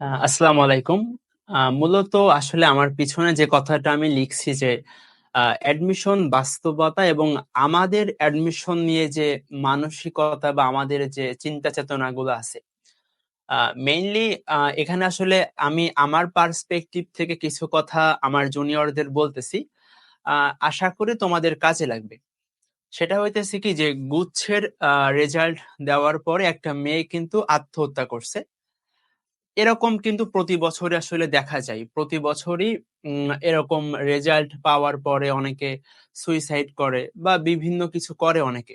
আসসালামু আলাইকুম। মূলত আসলে আমার পিছনে যে কথাটা আমি লিখছি যে অ্যাডমিশন বাস্তবতা এবং আমাদের অ্যাডমিশন নিয়ে যে মানসিকতা বা আমাদের যে চিন্তা চেতনাগুলো আছে মেইনলি এখানে আসলে আমি আমার পার্সপেক্টিভ থেকে কিছু কথা আমার জুনিয়রদের বলতেছি। আশা করি তোমাদের কাজে লাগবে। সেটা হইতেছে কি যে, গুচ্ছের রেজাল্ট দেওয়ার পরে একটা মেয়ে কিন্তু আত্মহত্যা করছে। এরকম কিন্তু প্রতি বছরে আসলে দেখা যায়। প্রতি বছরই এরকম রেজাল্ট পাওয়ার পরে অনেকে সুইসাইড করে বা বিভিন্ন কিছু করে অনেকে।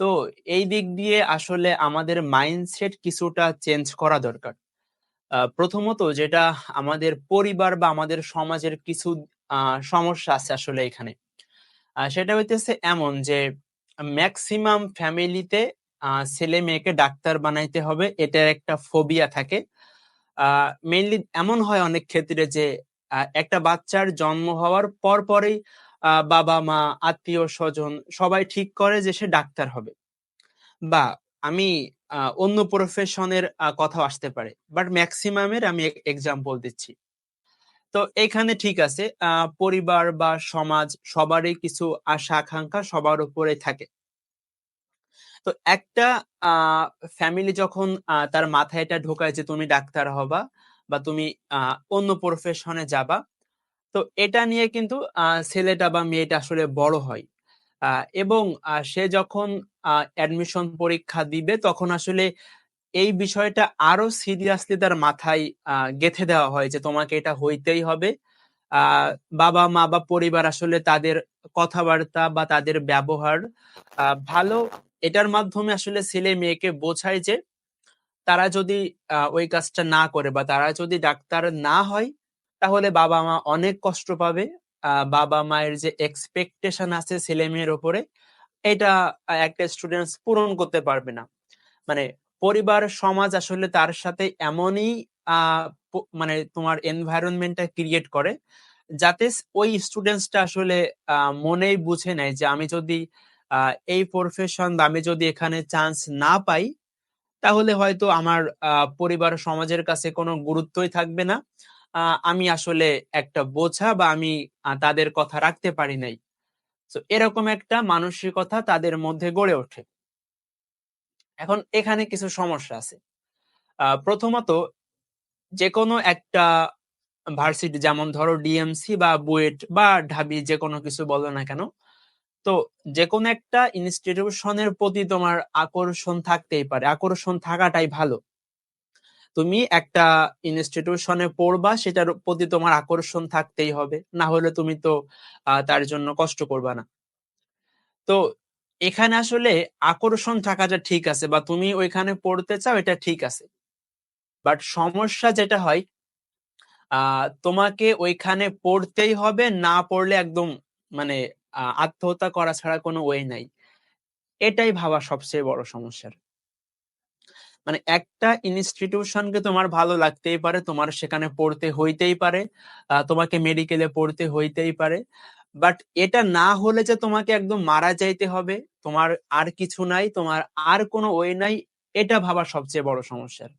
তো এই দিক দিয়ে আসলে আমাদের মাইন্ডসেট কিছুটা চেঞ্জ করা দরকার। প্রথমত যেটা আমাদের পরিবার বা আমাদের সমাজের কিছু সমস্যা আছে আসলে এখানে। সেটা হইতেছে এমন যে ম্যাক্সিমাম ফ্যামিলিতে ছেলে মেয়েকে ডাক্তার বানাইতে হবে, এটার একটা ফোবিয়া থাকে। মেইনলি এমন হয় অনেক ক্ষেত্রে যে একটা বাচ্চার জন্ম হওয়ার পর পরেই বাবা, মা, আত্মীয়, স্বজন সবাই ঠিক করে যে, সে ডাক্তার হবে। বা, আমি অন্য প্রফেশনের কথাও আসতে পারে বাট ম্যাক্সিমামের আমি এক্সাম্পল দিচ্ছি। তো এখানে ঠিক আছে পরিবার বা সমাজ সবারই কিছু আশা আকাঙ্ক্ষা সবার উপরে থাকে। তো একটা ফ্যামিলি যখন তার মাথায় এটা ঢোকায় যে তুমি ডাক্তার হবা বা তুমি অন্য প্রফেশনে যাবা, তো এটা নিয়ে কিন্তু ছেলেটা বা মেয়েটা আসলে বড় হয়। এবং সে যখন অ্যাডমিশন পরীক্ষা দিবে তখন আসলে এই বিষয়টা আরও সিরিয়াসলি তার মাথায় গেঁথে দেওয়া হয় যে তোমাকে এটা হইতেই হবে। বাবা, মা বা পরিবার আসলে তাদের কথাবার্তা বা তাদের ব্যবহার ভালো এটার মাধ্যমে আসলে ছেলে মেয়েকে বোঝায় যে তারা যদি ওই কাজটা না করে বা তারা যদি ডাক্তার না হয়, তাহলে বাবা মা অনেক কষ্ট পাবে। বাবা মায়ের যে এক্সপেকটেশন আছে ছেলে মেয়ের ওপরে, এটা একটা স্টুডেন্টস পূরণ করতে পারবে না। মানে পরিবার, সমাজ আসলে তার সাথে এমনই মানে তোমার এনভায়রনমেন্টটা ক্রিয়েট করে, যাতে ওই স্টুডেন্টসটা আসলে মনেই বুঝে নেয় যে আমি যদি এই প্রফেশন আমি যদি এখানে চান্স না পাই, তাহলে হয়তো আমার পরিবার সমাজের কাছে কোনো গুরুত্বই থাকবে না। আমি আসলে একটা বোঝা বা আমি তাদের কথা রাখতে পারি নাই। তো এরকম একটা মানসিকতা তাদের মধ্যে গড়ে ওঠে। এখন এখানে কিছু সমস্যা আছে। প্রথমত যে কোনো একটা ভার্সিটি, যেমন ধরো ডিএমসি বা বুয়েট বা ঢাবি যে কোনো কিছু বলো না কেন তো যে কোনো একটা ইনস্টিটিউশনের প্রতি তোমার আকর্ষণ থাকতেই পারে। আকর্ষণ থাকাটাই ভালো। তুমি একটা ইনস্টিটিউশনে পড়বা, সেটার প্রতি তোমার আকর্ষণ থাকতেই হবে। না হলে তুমি তো তার জন্য কষ্ট করবা না। তো এখানে আসলে আকর্ষণ থাকাটা ঠিক আছে, বা তুমি ওইখানে পড়তে চাও, এটা ঠিক আছে। বাট সমস্যা যেটা হয় তোমাকে ওইখানে পড়তেই হবে, না পড়লে একদম মানে আত্মহত্যা করা ছাড়া কোনো ওয়ে নাই। এটাই ভাবা সবচেয়ে বড় সমস্যার। মানে একটা ইনস্টিটিউশনকে তোমার ভালো লাগতেই পারে, তোমার সেখানে পড়তে হইতেই পারে তোমাকে মেডিকেলে পড়তে হইতেই পারে। বাট এটা না হলে যে তোমাকে একদম মারা যাইতে হবে, তোমার আর কিছু নাই, তোমার আর কোনো ওয়ে নাই, এটা ভাবা সবচেয়ে বড় সমস্যার।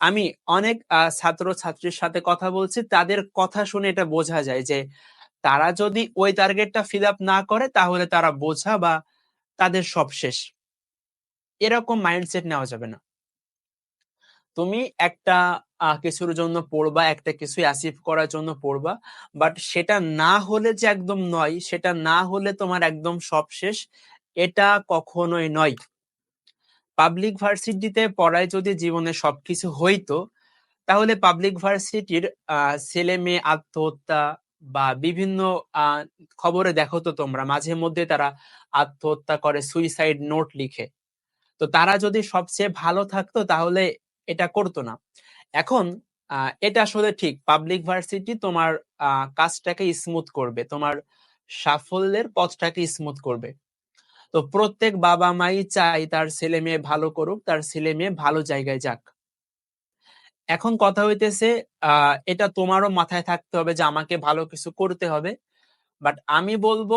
আমি অনেক ছাত্র ছাত্রীর সাথে কথা বলছি, তাদের কথা শুনে এটা বোঝা যায় যে তারা যদি ওই টার্গেটটা ফিল আপ না করে, তাহলে তারা বোঝা বা তাদের সব শেষ। এরকম মাইন্ডসেট নেওয়া যাবে না। তুমি একটা কিছুর জন্য পড়বা, একটা কিছু অ্যাচিভ করার জন্য পড়বা বাট সেটা না হলে যে একদম নয়, সেটা না হলে তোমার একদম সব শেষ, এটা কখনোই নয়। পাবলিক ভার্সিটিতে পড়ায় যদি জীবনে সবকিছু হইতো, তাহলে পাবলিক ভার্সিটির ছেলে মেয়ে আত্মহত্যা বা বিভিন্ন খবরে দেখো তো তোমরা, মাঝে মধ্যে তারা আত্মহত্যা করে সুইসাইড নোট লিখে। তো তারা যদি সবচেয়ে ভালো থাকতো তাহলে এটা করতো না। এখন এটা আসলে ঠিক পাবলিক ভার্সিটি তোমার কাজটাকে স্মুথ করবে, তোমার সাফল্যের পথটাকে স্মুথ করবে। তো প্রত্যেক বাবা মাই চাই তার ছেলে মেয়ে ভালো করুক, তার ছেলে মেয়ে ভালো জায়গায় যাক। এখন কথা হইতেছে এটা তোমারও মাথায় থাকতে হবে যে আমাকে ভালো কিছু করতে হবে। বাট আমি বলব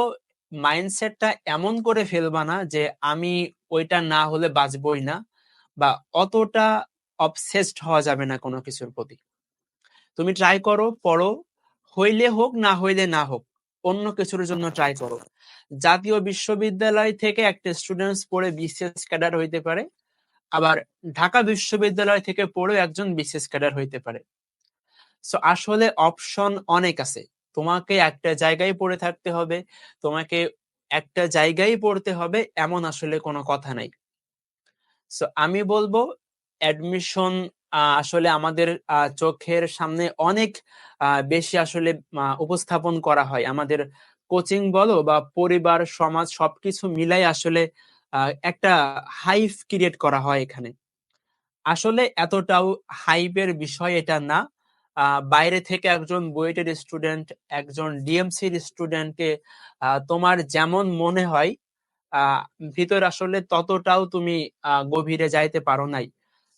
মাইন্ডসেটটা এমন করে ফেলবা না যে আমি ওইটা না হলে বাঁচবই না বা অতটা অবসেসড হওয়া যাবে না কোনো কিছুর প্রতি। তুমি ট্রাই করো, পড়ো, হইলে হোক, না হইলে না হোক, অন্য কিছুর জন্য ট্রাই করো। জাতীয় বিশ্ববিদ্যালয় থেকে একটা স্টুডেন্টস পড়ে বিসিএস ক্যাডার হইতে পারে। আবার ঢাকা বিশ্ববিদ্যালয় থেকে পড়েও একজন বিসিএস ক্যাডার হইতে পারে। সো আসলে অপশন অনেক আছে। তোমাকে একটা জায়গায় পড়ে থাকতে হবে, তোমাকে একটা জায়গায় পড়তে হবে এমন আসলে কোনো কথা নাই। সো আমি বলব অ্যাডমিশন আসলে আমাদের চোখের সামনে অনেক বেশি আসলে উপস্থাপন করা হয়। আমাদের কোচিং বলো বা পরিবার, সমাজ সবকিছু মিলাই আসলে একটা হাইপ ক্রিয়েট করা হয় এখানে। আসলে এতটাও হাইপের বিষয় এটা না। বাইরে থেকে একজন বুয়েটের স্টুডেন্ট একজন ডিএমসির স্টুডেন্টকে তোমার যেমন মনে হয় ভিতর আসলে ততটাও তুমি গভীরে যাইতে পারো নাই।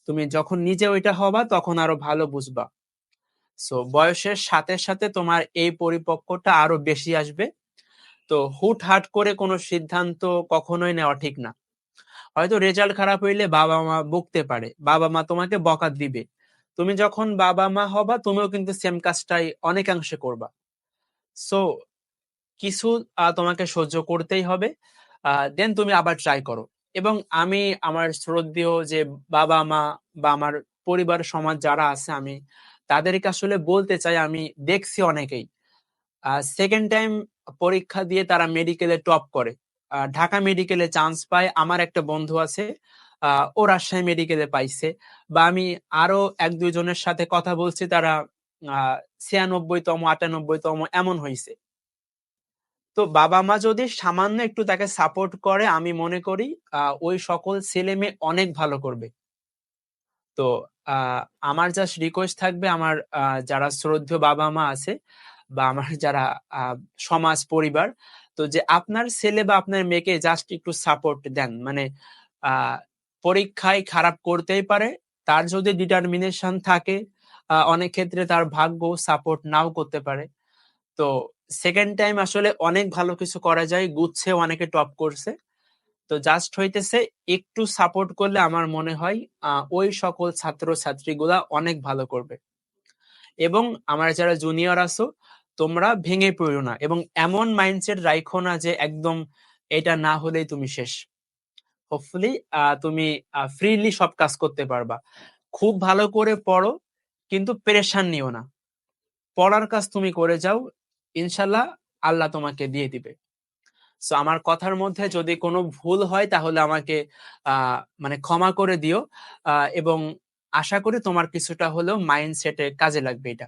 তুমি যখন নিজে ওইটা হবা, তখন আরও ভালো বুঝবা। সো বয়সের সাথে সাথে তোমার এই পরিপক্কটা আরও বেশি আসবে। তো হুট হাট করে কোনো সিদ্ধান্ত কখনোই নেওয়া ঠিক না। হয়তো রেজাল্ট খারাপ হইলে বাবা মা বকতে পারে, বাবা মা তোমাকে বকা দিবে। তুমি যখন বাবা মা হবা, তুমিও কিন্তু সেম কাজটাই অনেকাংশে করবা। সো কিছু তোমাকে সহ্য করতেই হবে। দেন তুমি আবার ট্রাই করো। এবং আমি আমার শ্রদ্ধেয় যে বাবা মা বা আমার পরিবার, সমাজ যারা আছে, আমি তাদেরকে আসলে বলতে চাই, আমি দেখছি অনেকেই। সেকেন্ড টাইম পরীক্ষা দিয়ে তারা মেডিকেলে টপ করে। ঢাকা মেডিকেলে চান্স পায়। আমার একটা বন্ধু আছে ও রাজশাহী মেডিকেলে পাইছে। বা আমি আরও এক দুইজনের সাথে কথা বলছি, তারা ছিয়ানব্বইতম, আটানব্বইতম এমন হয়েছে তো বাবা মা যদি সামান্য একটু তাকে সাপোর্ট করে, আমি মনে করি ওই সকল ছেলে মেয়ে অনেক ভালো করবে। তো আমার জাস্ট রিকোয়েস্ট থাকবে, আমার যারা শ্রদ্ধেয় বাবা মা আছে বা আমার যারা সমাজ পরিবার, তো যে আপনার ছেলে বা আপনার মেয়েকে জাস্ট একটু সাপোর্ট দেন। মানে পরীক্ষায় খারাপ করতেই পারে, তার যদি ডিটারমিনেশন থাকে অনেক ক্ষেত্রে তার ভাগ্য সাপোর্ট নাও করতে পারে। তো সেকেন্ড টাইম আসলে অনেক ভালো কিছু করা যায়, গুচ্ছে অনেকে টপ করছে। তো জাস্ট হইতেছে একটু সাপোর্ট করলে আমার মনে হয় ওই সকল ছাত্র ছাত্রীগুলা অনেক ভালো করবে। এবং আমার যারা জুনিয়র আছো তোমরা ভেঙে পড়ো না। এবং এমন মাইন্ডসেট রাখো না যে একদম এটা না হলেই তুমি শেষ। হোপফুলি তুমি ফ্রিলি সব কাজ করতে পারবা। খুব ভালো করে পড়ো, কিন্তু পেরেশান নিও না। পড়ার কাজ তুমি করে যাও ইনশাল্লাহ আল্লাহ তোমাকে দিয়ে দিবে। সো আমার কথার মধ্যে যদি কোনো ভুল হয়, তাহলে আমাকে মানে ক্ষমা করে দিও। এবং আশা করি তোমার কিছুটা হলেও মাইন্ডসেটে কাজে লাগবে এটা।